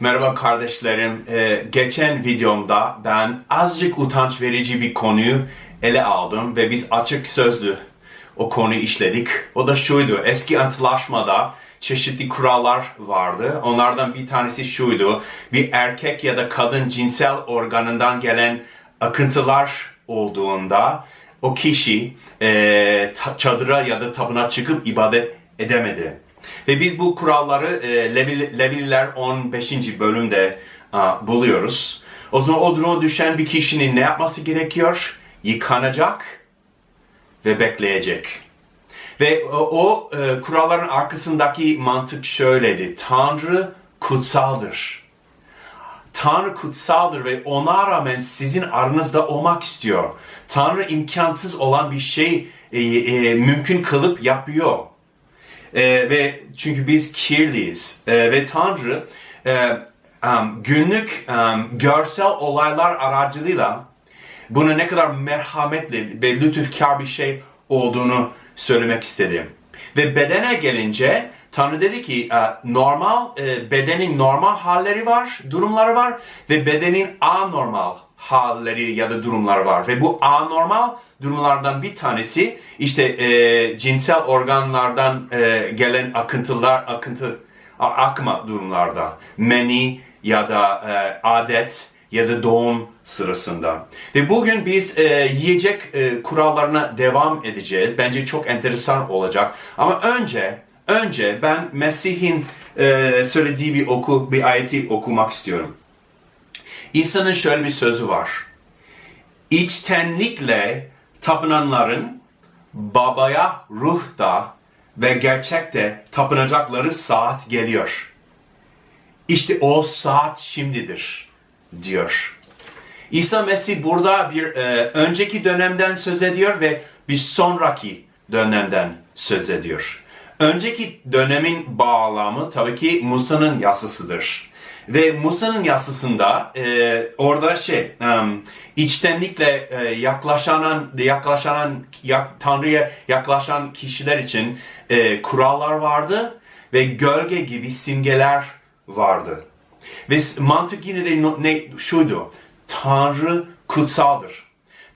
Merhaba kardeşlerim. Ee, geçen videomda ben azıcık utanç verici bir konuyu ele aldım ve biz açık sözlü o konuyu işledik. O da şuydu. Eski antlaşmada çeşitli kurallar vardı. Onlardan bir tanesi şuydu. Bir erkek ya da kadın cinsel organından gelen akıntılar olduğunda o kişi e, çadıra ya da tapınağa çıkıp ibadet edemedi. Ve biz bu kuralları e, Levil- Levililer 15. bölümde a, buluyoruz. O zaman o duruma düşen bir kişinin ne yapması gerekiyor? Yıkanacak ve bekleyecek. Ve o, o, e, kuralların arkasındaki mantık şöyleydi. Tanrı kutsaldır. Tanrı kutsaldır ve ona rağmen sizin aranızda olmak istiyor. Tanrı imkansız olan bir şey e, e, mümkün kılıp yapıyor. E, ve çünkü biz kirliyiz E, ve Tanrı e, um, günlük um, görsel olaylar aracılığıyla buna ne kadar merhametli ve lütufkar bir şey olduğunu söylemek istedim. Ve bedene gelince Tanrı dedi ki e, normal e, bedenin normal halleri var, durumları var ve bedenin anormal halleri ya da durumları var ve bu anormal durumlardan bir tanesi işte e, cinsel organlardan e, gelen akıntılar akıntı akma durumlarda meni ya da e, adet ya da doğum sırasında. Ve bugün biz e, yiyecek e, kurallarına devam edeceğiz. Bence çok enteresan olacak. Ama önce önce ben Mesih'in e, söylediği bir oku bir ayeti okumak istiyorum. İsa'nın şöyle bir sözü var. İçtenlikle tapınanların babaya ruhta ve gerçekte tapınacakları saat geliyor. İşte o saat şimdidir diyor. İsa Mesih burada bir e, önceki dönemden söz ediyor ve bir sonraki dönemden söz ediyor. Önceki dönemin bağlamı tabii ki Musa'nın yasasıdır. Ve Musa'nın yasasında e, orada şey um, içtenlikle e, yaklaşanan yaklaşanan yak, Tanrı'ya yaklaşan kişiler için e, kurallar vardı ve gölge gibi simgeler vardı. Ve mantık yine de ne şuydu. Tanrı kutsaldır.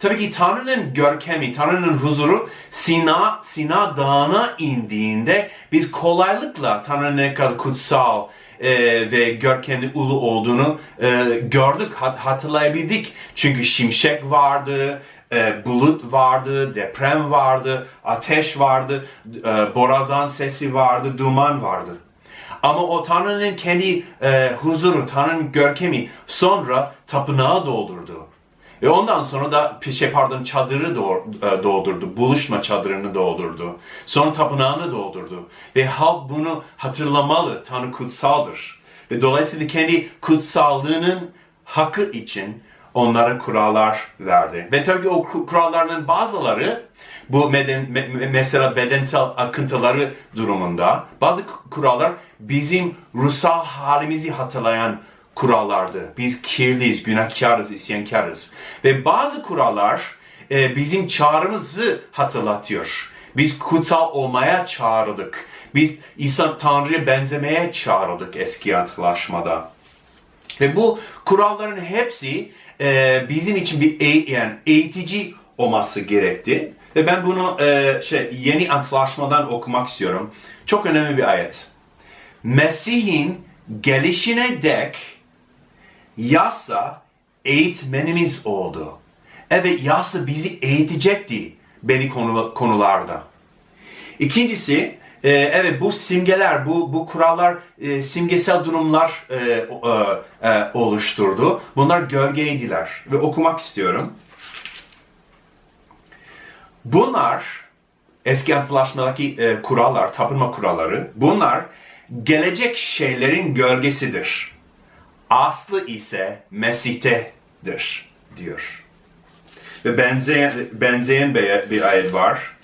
Tabii ki Tanrı'nın görkemi, Tanrı'nın huzuru Sina, Sina Dağı'na indiğinde biz kolaylıkla Tanrı'nın ne kadar kutsal e, ve görkemli ulu olduğunu e, gördük, hat- hatırlayabildik. Çünkü şimşek vardı, e, bulut vardı, deprem vardı, ateş vardı, e, borazan sesi vardı, duman vardı. Ama o Tanrı'nın kendi e, huzuru, Tanrı'nın görkemi sonra tapınağı doldurdu. Ve ondan sonra da şey pardon çadırı e, doldurdu, buluşma çadırını doldurdu. Sonra tapınağını doldurdu. Ve halk bunu hatırlamalı, Tanrı kutsaldır. Ve dolayısıyla kendi kutsallığının hakkı için onlara kurallar verdi. Ve tabii ki o ku- kurallarının bazıları bu meden, me- me- mesela bedensel akıntıları durumunda bazı ku- kurallar bizim ruhsal halimizi hatırlayan kurallardı. Biz kirliyiz, günahkarız, isyankarız. Ve bazı kurallar e, bizim çağrımızı hatırlatıyor. Biz kutsal olmaya çağrıldık. Biz İsa Tanrı'ya benzemeye çağrıldık eski antlaşmada. Ve bu kuralların hepsi e, bizim için bir eğ- yani eğitici olması gerekti. Ve ben bunu e, şey yeni antlaşmadan okumak istiyorum. Çok önemli bir ayet. Mesih'in gelişine dek yasa eğitmenimiz oldu. Evet yasa bizi eğitecekti belli konu, konularda. İkincisi, e, evet bu simgeler, bu bu kurallar e, simgesel durumlar e, e, e, oluşturdu. Bunlar gölgeydiler ve okumak istiyorum. Bunlar eski antlaşmadaki e, kurallar, tapınma kuralları. Bunlar gelecek şeylerin gölgesidir. Aslı ise Mesih'tedir diyor. Ve benzeyen, benzeyen bir, ayet var.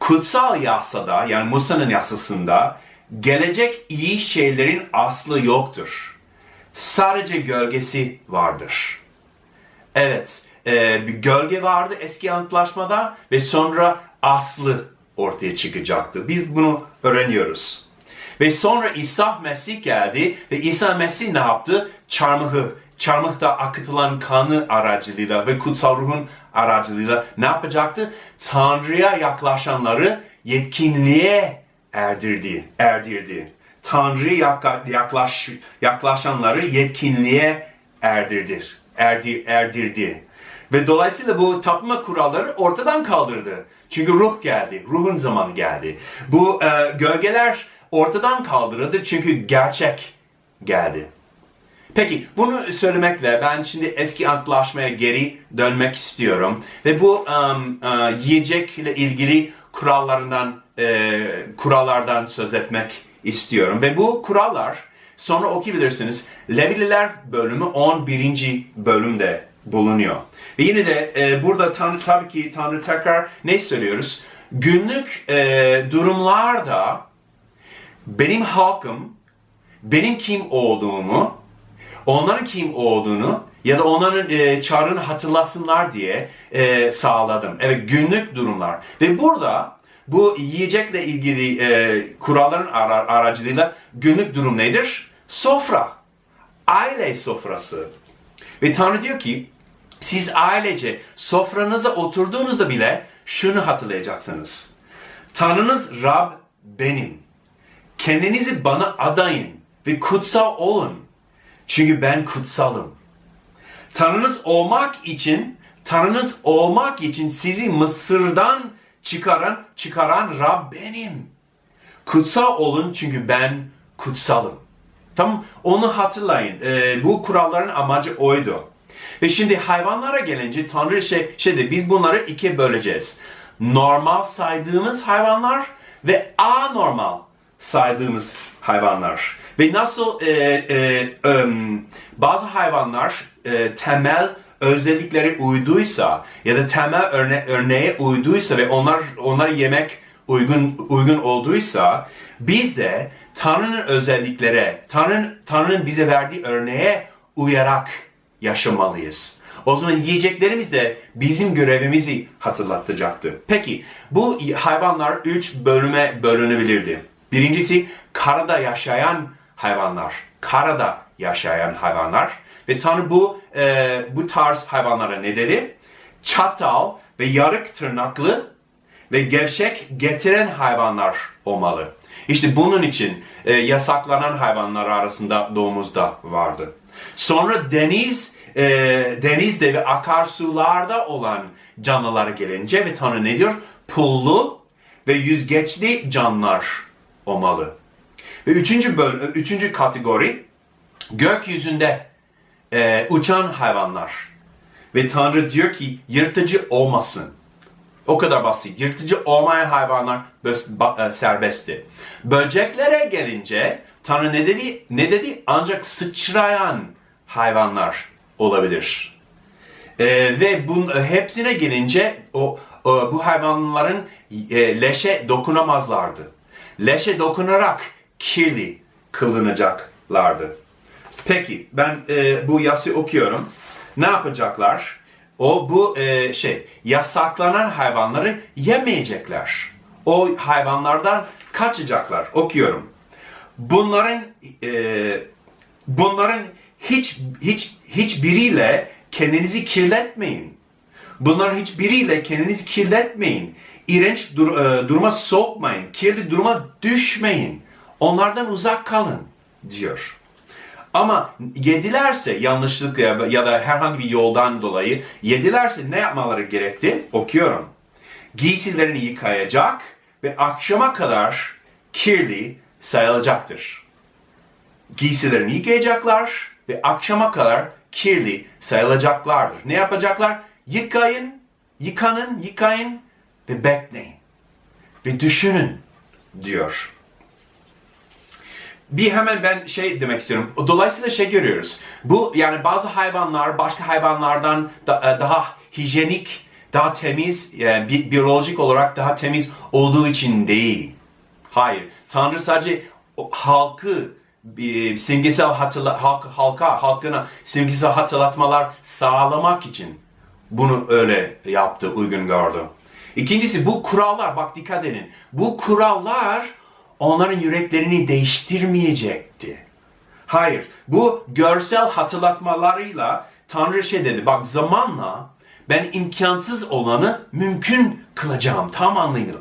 Kutsal yasada yani Musa'nın yasasında gelecek iyi şeylerin aslı yoktur. Sadece gölgesi vardır. Evet, e, bir gölge vardı eski antlaşmada ve sonra aslı ortaya çıkacaktı. Biz bunu öğreniyoruz. Ve sonra İsa Mesih geldi ve İsa Mesih ne yaptı? Çarmıhı, çarmıhta akıtılan kanı aracılığıyla ve kutsal ruhun aracılığıyla ne yapacaktı? Tanrı'ya yaklaşanları yetkinliğe erdirdi, erdirdi. Tanrı'ya yaklaş, yaklaşanları yetkinliğe erdirdir, erdi, erdirdi. Ve dolayısıyla bu tapma kuralları ortadan kaldırdı. Çünkü ruh geldi, ruhun zamanı geldi. Bu e, gölgeler ortadan kaldırıldı çünkü gerçek geldi. Peki bunu söylemekle ben şimdi eski antlaşmaya geri dönmek istiyorum ve bu um, uh, yiyecekle ilgili kurallarından e, kurallardan söz etmek istiyorum ve bu kurallar sonra okuyabilirsiniz. Levililer bölümü 11. bölümde bulunuyor. Ve yine de e, burada Tanrı tabii ki Tanrı tekrar ne söylüyoruz? Günlük e, durumlarda benim halkım benim kim olduğumu onların kim olduğunu ya da onların e, çağrını hatırlasınlar diye e, sağladım. Evet günlük durumlar. Ve burada bu yiyecekle ilgili e, kuralların ara- aracılığıyla günlük durum nedir? Sofra. Aile sofrası. Ve Tanrı diyor ki siz ailece sofranıza oturduğunuzda bile şunu hatırlayacaksınız. Tanrınız Rab benim. Kendinizi bana adayın ve kutsal olun. Çünkü ben kutsalım. Tanrınız olmak için, Tanrınız olmak için sizi Mısır'dan çıkaran, çıkaran Rab benim. Kutsal olun çünkü ben kutsalım. Tamam, onu hatırlayın. Ee, bu kuralların amacı oydu. Ve şimdi hayvanlara gelince Tanrı şey, şeyde biz bunları ikiye böleceğiz. Normal saydığımız hayvanlar ve anormal saydığımız hayvanlar. Ve nasıl e, e, em, bazı hayvanlar e, temel özellikleri uyduysa ya da temel örne örneğe uyduysa ve onlar onları yemek uygun uygun olduysa biz de Tanrı'nın özelliklere, Tanrı'nın Tanrı'nın bize verdiği örneğe uyarak yaşamalıyız. O zaman yiyeceklerimiz de bizim görevimizi hatırlatacaktı. Peki bu hayvanlar üç bölüme bölünebilirdi. Birincisi karada yaşayan hayvanlar. Karada yaşayan hayvanlar. Ve Tanrı bu e, bu tarz hayvanlara ne dedi? Çatal ve yarık tırnaklı ve gevşek getiren hayvanlar olmalı. İşte bunun için e, yasaklanan hayvanlar arasında domuz da vardı. Sonra deniz e, denizde ve akarsularda olan canlılara gelince ve Tanrı ne diyor? Pullu ve yüzgeçli canlılar olmalı. Ve üçüncü, böl üçüncü kategori gökyüzünde e, uçan hayvanlar. Ve Tanrı diyor ki yırtıcı olmasın. O kadar basit. Yırtıcı olmayan hayvanlar e, serbestti. Böceklere gelince Tanrı ne dedi? Ne dedi? Ancak sıçrayan hayvanlar olabilir. E, ve bun, e, hepsine gelince o, o bu hayvanların e, leşe dokunamazlardı. Leşe dokunarak kirli kılınacaklardı. Peki ben e, bu yası okuyorum. Ne yapacaklar? O bu e, şey yasaklanan hayvanları yemeyecekler. O hayvanlardan kaçacaklar. Okuyorum. Bunların e, bunların hiç hiç hiçbiriyle kendinizi kirletmeyin. Bunların hiçbiriyle kendinizi kirletmeyin. İğrenç dur, e, duruma sokmayın. Kirli duruma düşmeyin. Onlardan uzak kalın diyor. Ama yedilerse yanlışlık ya, ya da herhangi bir yoldan dolayı yedilerse ne yapmaları gerekti? Okuyorum. Giysilerini yıkayacak ve akşama kadar kirli sayılacaktır. Giysilerini yıkayacaklar ve akşama kadar kirli sayılacaklardır. Ne yapacaklar? Yıkayın, yıkanın, yıkayın ve bekleyin. Ve düşünün diyor. Bir hemen ben şey demek istiyorum. Dolayısıyla şey görüyoruz. Bu yani bazı hayvanlar başka hayvanlardan da- daha hijyenik, daha temiz, yani bi- biyolojik olarak daha temiz olduğu için değil. Hayır. Tanrı sadece halkı simgesel hatırla, halk, halka, halkına simgesel hatırlatmalar sağlamak için bunu öyle yaptı, uygun gördü. İkincisi bu kurallar, bak dikkat edin. Bu kurallar onların yüreklerini değiştirmeyecekti. Hayır, bu görsel hatırlatmalarıyla Tanrı şey dedi, bak zamanla ben imkansız olanı mümkün kılacağım tam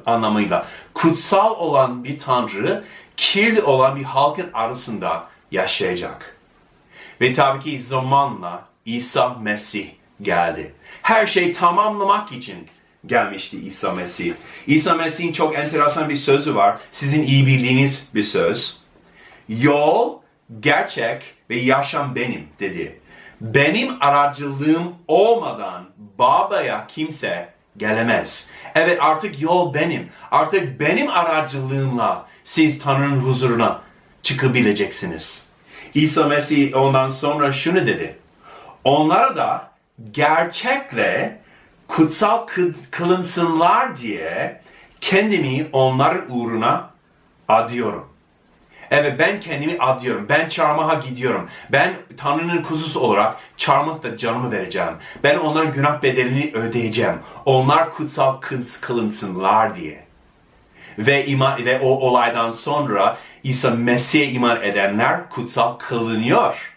anlamıyla. Kutsal olan bir Tanrı, kirli olan bir halkın arasında yaşayacak. Ve tabii ki zamanla İsa Mesih geldi. Her şey tamamlamak için gelmişti İsa Mesih. İsa Mesih'in çok enteresan bir sözü var. Sizin iyi bildiğiniz bir söz. Yol, gerçek ve yaşam benim dedi. Benim aracılığım olmadan babaya kimse gelemez. Evet artık yol benim. Artık benim aracılığımla siz Tanrı'nın huzuruna çıkabileceksiniz. İsa Mesih ondan sonra şunu dedi. Onlar da gerçekle kutsal kı- kılınsınlar diye kendimi onların uğruna adıyorum. Evet ben kendimi adıyorum. Ben çarmıha gidiyorum. Ben Tanrı'nın kuzusu olarak çarmıhta canımı vereceğim. Ben onların günah bedelini ödeyeceğim. Onlar kutsal kılınsınlar diye. Ve iman ve o olaydan sonra İsa Mesih'e iman edenler kutsal kılınıyor.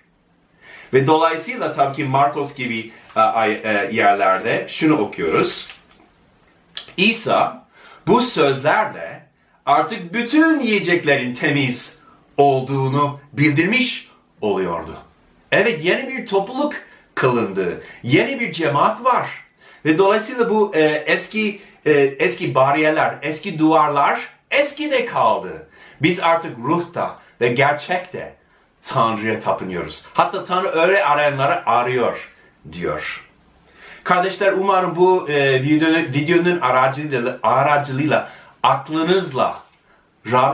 Ve dolayısıyla tabii ki Markos gibi yerlerde şunu okuyoruz. İsa bu sözlerle artık bütün yiyeceklerin temiz olduğunu bildirmiş oluyordu. Evet yeni bir topluluk kılındı. Yeni bir cemaat var. Ve dolayısıyla bu e, eski e, eski bariyerler, eski duvarlar eskide kaldı. Biz artık ruhta ve gerçekte Tanrı'ya tapınıyoruz. Hatta Tanrı öyle arayanları arıyor diyor. Kardeşler umarım bu e, videonun, videonun aracılığıyla, aracılığıyla aklınızla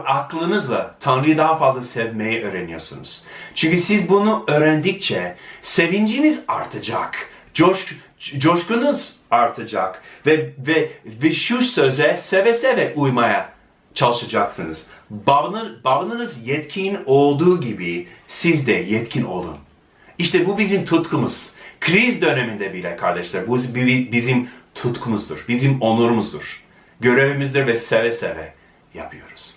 aklınızla Tanrı'yı daha fazla sevmeyi öğreniyorsunuz. Çünkü siz bunu öğrendikçe sevinciniz artacak. Coş, coşkunuz artacak. Ve, ve, ve şu söze seve seve uymaya çalışacaksınız. Babanın, babanız yetkin olduğu gibi siz de yetkin olun. İşte bu bizim tutkumuz. Kriz döneminde bile kardeşler bu bi- bizim tutkumuzdur. Bizim onurumuzdur. Görevimizdir ve seve seve yapıyoruz.